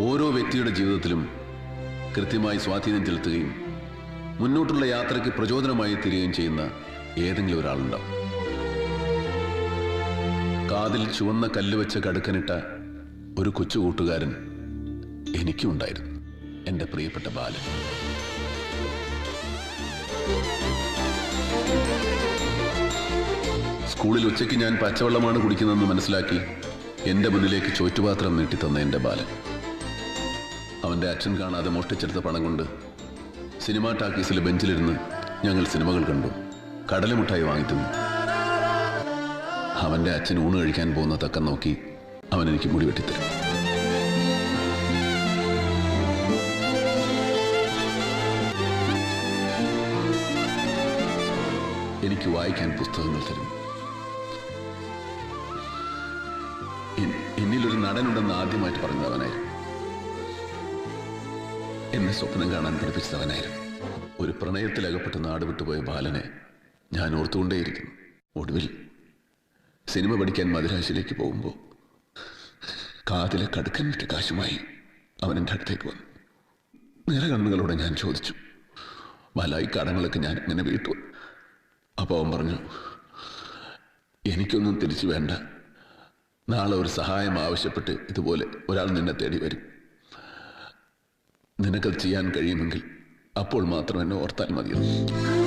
ഓരോ വ്യക്തിയുടെ ജീവിതത്തിലും കൃത്യമായി സ്വാധീനം ചെലുത്തുകയും മുന്നോട്ടുള്ള യാത്രയ്ക്ക് പ്രചോദനമായി തീരുകയും ചെയ്യുന്ന ഏതെങ്കിലും ഒരാളുണ്ടാവും. കാതിൽ ചുവന്ന കല്ല് വെച്ച് കടുക്കനിട്ട ഒരു കൊച്ചു കൂട്ടുകാരൻ എനിക്കുണ്ടായിരുന്നു എന്റെ പ്രിയപ്പെട്ട ബാലൻ. സ്കൂളിൽ ഉച്ചയ്ക്ക് ഞാൻ പച്ചവെള്ളമാണ് കുടിക്കുന്നതെന്ന് മനസ്സിലാക്കി എന്റെ മുന്നിലേക്ക് ചോറ്റുപാത്രം നീട്ടിത്തന്ന എന്റെ ബാലൻ. അവന്റെ അച്ഛൻ കാണാതെ മോഷ്ടിച്ചെടുത്ത പണം കൊണ്ട് സിനിമാ ടാക്കീസിലെ ബെഞ്ചിലിരുന്ന് ഞങ്ങൾ സിനിമകൾ കണ്ടു. കടലമുട്ടായി വാങ്ങിത്തന്നു അവന്റെ അച്ഛൻ ഊണ് കഴിക്കാൻ പോകുന്ന തക്കം നോക്കി അവൻ എനിക്ക് മുടി വെട്ടിത്തരും. എനിക്ക് വായിക്കാൻ പുസ്തകങ്ങൾ തരും. എന്നിലൊരു നടനുണ്ടെന്ന് ആദ്യമായിട്ട് പറഞ്ഞത് അവനായിരുന്നു. എന്നെ സ്വപ്നം കാണാൻ പഠിപ്പിച്ചവനായിരുന്നു ഒരു പ്രണയത്തിൽ അകപ്പെട്ട് നാട് വിട്ടുപോയ ബാലനെ ഞാൻ ഓർത്തുകൊണ്ടേയിരിക്കുന്നു. ഒടുവിൽ സിനിമ പഠിക്കാൻ മദ്രാശിലേക്ക് പോകുമ്പോൾ കാതിലെ കടുക്കൻ കടുക്കനിട്ട് കാശുമായി അവൻ എന്റെ അടുത്തേക്ക് വന്നു. നിറകണ്ണുകളോടെ ഞാൻ ചോദിച്ചു ബാലായി കടങ്ങളൊക്കെ ഞാൻ ഇങ്ങനെ വീട്ടു. അപ്പോൾ അവൻ പറഞ്ഞു എനിക്കൊന്നും തിരിച്ചു വേണ്ട. നാളെ ഒരു സഹായം ആവശ്യപ്പെട്ട് ഇതുപോലെ ഒരാൾ നിന്നെ തേടി വരും. നിനക്കത് ചെയ്യാൻ കഴിയുമെങ്കിൽ അപ്പോൾ മാത്രം എന്നെ ഓർത്താൽ മതിയെന്ന്